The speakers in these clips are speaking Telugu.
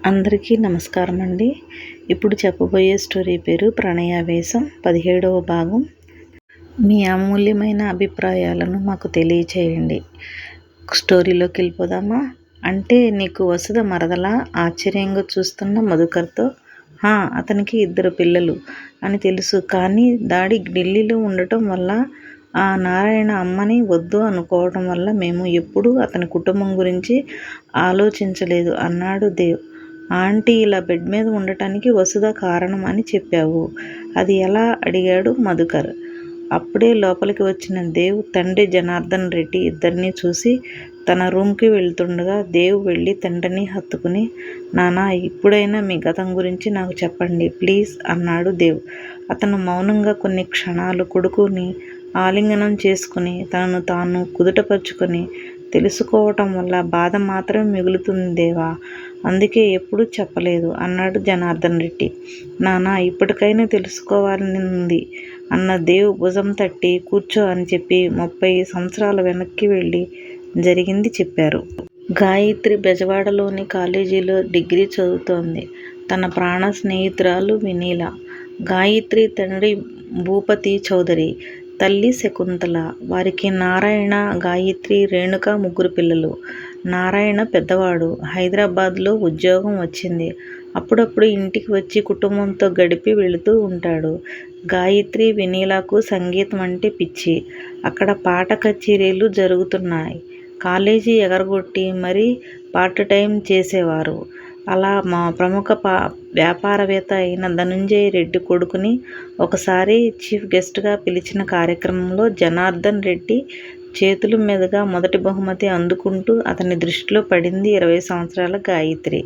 అందరికీ నమస్కారం అండి. ఇప్పుడు చెప్పబోయే స్టోరీ పేరు ప్రణయావేశం పదిహేడవ భాగం. మీ అమూల్యమైన అభిప్రాయాలను మాకు తెలియచేయండి. స్టోరీలోకి వెళ్ళిపోదామా? అంటే నీకు వసుద మరదలా ఆశ్చర్యంగా చూస్తున్న మధుకర్తో అతనికి ఇద్దరు పిల్లలు అని తెలుసు. కానీ దాడి ఢిల్లీలో ఉండటం వల్ల ఆ నారాయణ అమ్మని వద్దు అనుకోవటం వల్ల మేము ఎప్పుడూ అతని కుటుంబం గురించి ఆలోచించలేదు అన్నాడు దేవ్. ఆంటీ ఇలా బెడ్ మీద ఉండటానికి వసుధ కారణం అని చెప్పావు. అది ఎలా? అడిగాడు మధుకర్. అప్పుడే లోపలికి వచ్చిన దేవ్ తండ్రి జనార్దన్ రెడ్డి ఇద్దరిని చూసి తన రూమ్కి వెళ్తుండగా దేవ్ వెళ్ళి తండ్రిని హత్తుకుని నానా ఇప్పుడైనా మీ గతం గురించి నాకు చెప్పండి ప్లీజ్ అన్నాడు దేవ్. అతను మౌనంగా కొన్ని క్షణాలు కొడుకుని ఆలింగనం చేసుకుని తనను తాను కుదుటపరుచుకొని తెలుసుకోవటం వల్ల బాధ మాత్రమే మిగులుతుంది దేవా. అందుకే ఎప్పుడూ చెప్పలేదు. అన్నాడు జనార్దన్ రెడ్డి. నానా ఇప్పటికైనా తెలుసుకోవాలని ఉంది అన్న దేవ్ భుజం తట్టి కూర్చో అని చెప్పి ముప్పై సంవత్సరాల వెనక్కి వెళ్ళి జరిగింది చెప్పారు. గాయత్రి బెజవాడలోని కాలేజీలో డిగ్రీ చదువుతోంది. తన ప్రాణ స్నేహితురాలు వినీల. గాయత్రి తండ్రి భూపతి చౌదరి తల్లి శకుంతల. వారికి నారాయణ గాయత్రి రేణుక ముగ్గురు పిల్లలు. నారాయణ పెద్దవాడు. హైదరాబాద్లో ఉద్యోగం వచ్చింది. అప్పుడప్పుడు ఇంటికి వచ్చి కుటుంబంతో గడిపి వెళుతూ ఉంటాడు. గాయత్రి వినీలాకు సంగీతం అంటే పిచ్చి. అక్కడ పాట కచేరీలు జరుగుతున్నాయి. కాలేజీ ఎగరగొట్టి మరీ పార్ట్ టైం చేసేవారు. అలా మా ప్రముఖ పా వ్యాపారవేత్త అయిన ధనుంజయ రెడ్డి కొడుకుని ఒకసారి చీఫ్ గెస్ట్గా పిలిచిన కార్యక్రమంలో జనార్దన్ రెడ్డి చేతుల మీదుగా మొదటి బహుమతి అందుకుంటూ అతని దృష్టిలో పడింది ఇరవై సంవత్సరాల గాయత్రి.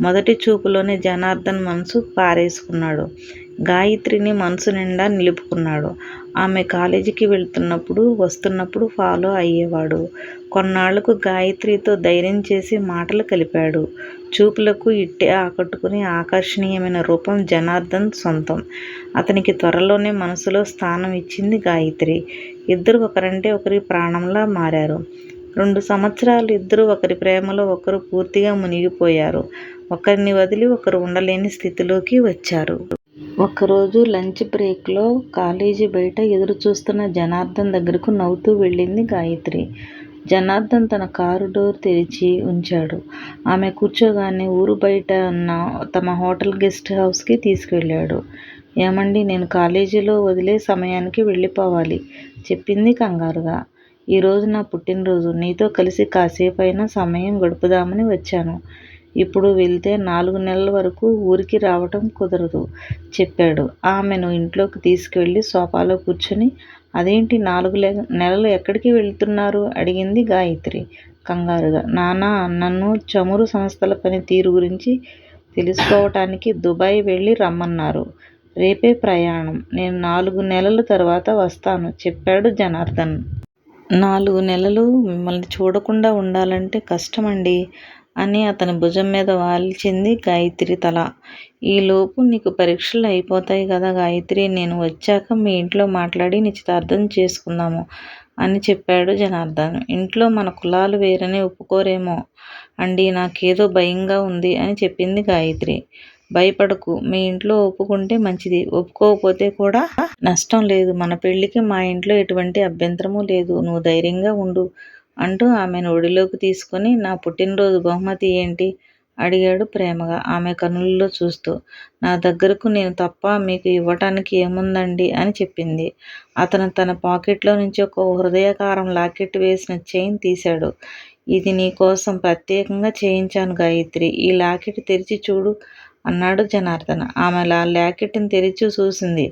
మొదటి చూపులోనే జనార్దన్ మనసు పారేసుకున్నాడు. గాయత్రిని మనసు నిండా నిలుపుకున్నాడు. ఆమె కాలేజీకి వెళ్తున్నప్పుడు వస్తున్నప్పుడు ఫాలో అయ్యేవాడు. కొన్నాళ్ళకు గాయత్రితో ధైర్యం చేసి మాటలు కలిపాడు. చూపులకు ఇట్టే ఆకట్టుకుని ఆకర్షణీయమైన రూపం జనార్దన్ సొంతం. అతనికి త్వరలోనే మనసులో స్థానం ఇచ్చింది గాయత్రి. ఇద్దరు ఒకరంటే ఒకరి ప్రాణంలా మారారు. రెండు సంవత్సరాలు ఇద్దరు ఒకరి ప్రేమలో ఒకరు పూర్తిగా మునిగిపోయారు. ఒకరిని వదిలి ఒకరు ఉండలేని స్థితిలోకి వచ్చారు. ఒకరోజు లంచ్ బ్రేక్లో కాలేజీ బయట ఎదురు చూస్తున్న జనార్దన్ దగ్గరకు నవ్వుతూ వెళ్ళింది గాయత్రి. జనార్దన్ తన కారు డోర్ తెరిచి ఉంచాడు. ఆమె కూర్చోగానే ఊరు బయట ఉన్న తమ హోటల్ గెస్ట్ హౌస్కి తీసుకెళ్ళాడు. ఏమండి నేను కాలేజీలో వదిలే సమయానికి వెళ్ళిపోవాలి చెప్పింది కంగారుగా. ఈరోజు నా పుట్టినరోజు నీతో కలిసి కాసేపైనా సమయం గడుపుదామని వచ్చాను. ఇప్పుడు వెళ్తే నాలుగు నెలల వరకు ఊరికి రావటం కుదరదు చెప్పాడు. ఆమెను ఇంట్లోకి తీసుకెళ్ళి సోఫాలో కూర్చొని అదేంటి నాలుగు నెలలు ఎక్కడికి వెళ్తున్నారు? అడిగింది గాయత్రి కంగారుగా. నానా నన్ను చమురు సంస్థల పనితీరు గురించి తెలుసుకోవటానికి దుబాయ్ వెళ్ళి రమ్మన్నారు. రేపే ప్రయాణం. నేను నాలుగు నెలల తర్వాత వస్తాను చెప్పాడు జనార్దన్. నాలుగు నెలలు మిమ్మల్ని చూడకుండా ఉండాలంటే కష్టమండి. అని అతని భుజం మీద వాల్చింది గాయత్రి తల. ఈలోపు నీకు పరీక్షలు అయిపోతాయి కదా గాయత్రి నేను వచ్చాక మీ ఇంట్లో మాట్లాడి నిశ్చితార్థం చేసుకుందాము అని చెప్పాడు జనార్దన్. ఇంట్లో మన కులాలు వేరని ఒప్పుకోరేమో అండి నాకేదో భయంగా ఉంది అని చెప్పింది గాయత్రి. భయపడకు మీ ఇంట్లో ఒప్పుకుంటే మంచిది ఒప్పుకోకపోతే కూడా నష్టం లేదు. మన పెళ్ళికి మా ఇంట్లో ఎటువంటి అభ్యంతరము లేదు. నువ్వు ధైర్యంగా ఉండు అంటూ ఆమెను ఒడిలోకి తీసుకొని నా పుట్టినరోజు బహుమతి ఏంటి? అడిగాడు ప్రేమగా. ఆమె కనుల్లో చూస్తూ నా దగ్గరకు నేను తప్ప మీకు ఇవ్వటానికి ఏముందండి? అని చెప్పింది. అతను తన పాకెట్లో నుంచి ఒక హృదయకారం లాకెట్ వేసిన చైన్ తీశాడు. ఇది నీ కోసం ప్రత్యేకంగా చేయించాను గాయత్రి. ఈ లాకెట్ తెరిచి చూడు. అన్నాడు జనార్దన్. ఆమె లా లాకెట్ని తెరిచి చూసింది.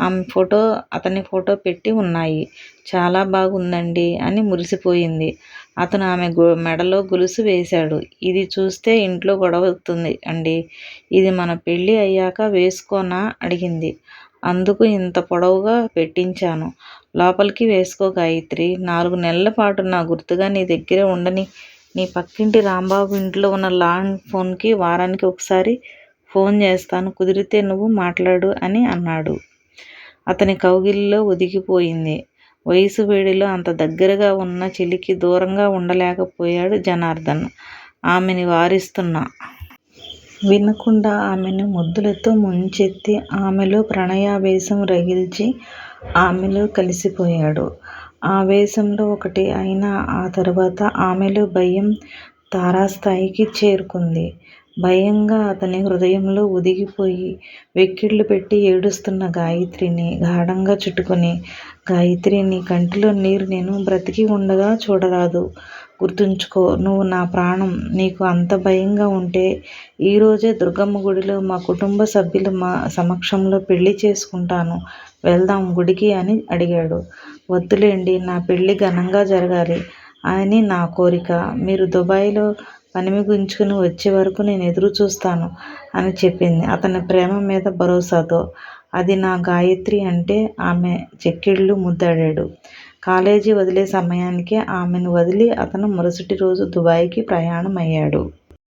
ఆమె ఫోటో అతని ఫోటో పెట్టి ఉన్నాయి. చాలా బాగుందండి అని మురిసిపోయింది. అతను ఆమె మెడలో గొలుసు వేశాడు. ఇది చూస్తే ఇంట్లో గొడవవుతుంది అండి. ఇది మన పెళ్ళి అయ్యాక వేసుకోనా? అడిగింది. అందుకు ఇంత పొడవుగా పెట్టించాను. లోపలికి వేసుకో గాయత్రి. నాలుగు నెలల పాటు నా గుర్తుగా నీ దగ్గరే ఉండని నీ పక్కింటి రాంబాబు ఇంట్లో ఉన్న లాండ్ ఫోన్కి వారానికి ఒకసారి ఫోన్ చేస్తాను కుదిరితే నువ్వు మాట్లాడు అని అన్నాడు అతని కౌగిలిలో ఒదిగిపోయింది వయసు వేడిలో అంత దగ్గరగా ఉన్న చెలికి దూరంగా ఉండలేకపోయాడు జనార్దన్ ఆమెని వారిస్తున్నా వినకుండా ఆమెను ముద్దులతో ముంచెత్తి ఆమెలో ప్రణయావేశం రగిల్చి ఆమెలో కలిసిపోయాడు. ఆవేశంలో ఒకటి అయినా ఆ తరువాత ఆమెలో భయం తారస్థాయికి చేరుకుంది. భయంగా అతని హృదయంలో ఒదిగిపోయి వెక్కిళ్ళు పెట్టి ఏడుస్తున్న గాయత్రిని గాఢంగా చుట్టుకొని గాయత్రిని నీ కంటిలో నీరు నేను బ్రతికి ఉండగా చూడరాదు గుర్తుంచుకో! నువ్వు నా ప్రాణం! నీకు అంత భయంగా ఉంటే ఈరోజే దుర్గమ్మ గుడిలో మా కుటుంబ సభ్యుల సమక్షంలో పెళ్ళి చేసుకుంటాను వెళ్దాం గుడికి అని అడిగాడు. వద్దులేండి నా పెళ్ళి ఘనంగా జరగాలి అని నా కోరిక. మీరు దుబాయ్లో పనిమి గుంజుకుని వచ్చే వరకు నేను ఎదురుచూస్తాను అని చెప్పింది అతని ప్రేమ మీద భరోసాతో. అది నా గాయత్రి అంటే ఆమె చెక్కిళ్ళు ముద్దాడాడు. కాలేజీ వదిలే సమయానికి ఆమెను వదిలి అతను మరుసటి రోజు దుబాయ్కి ప్రయాణం ప్రయాణమయ్యాడు.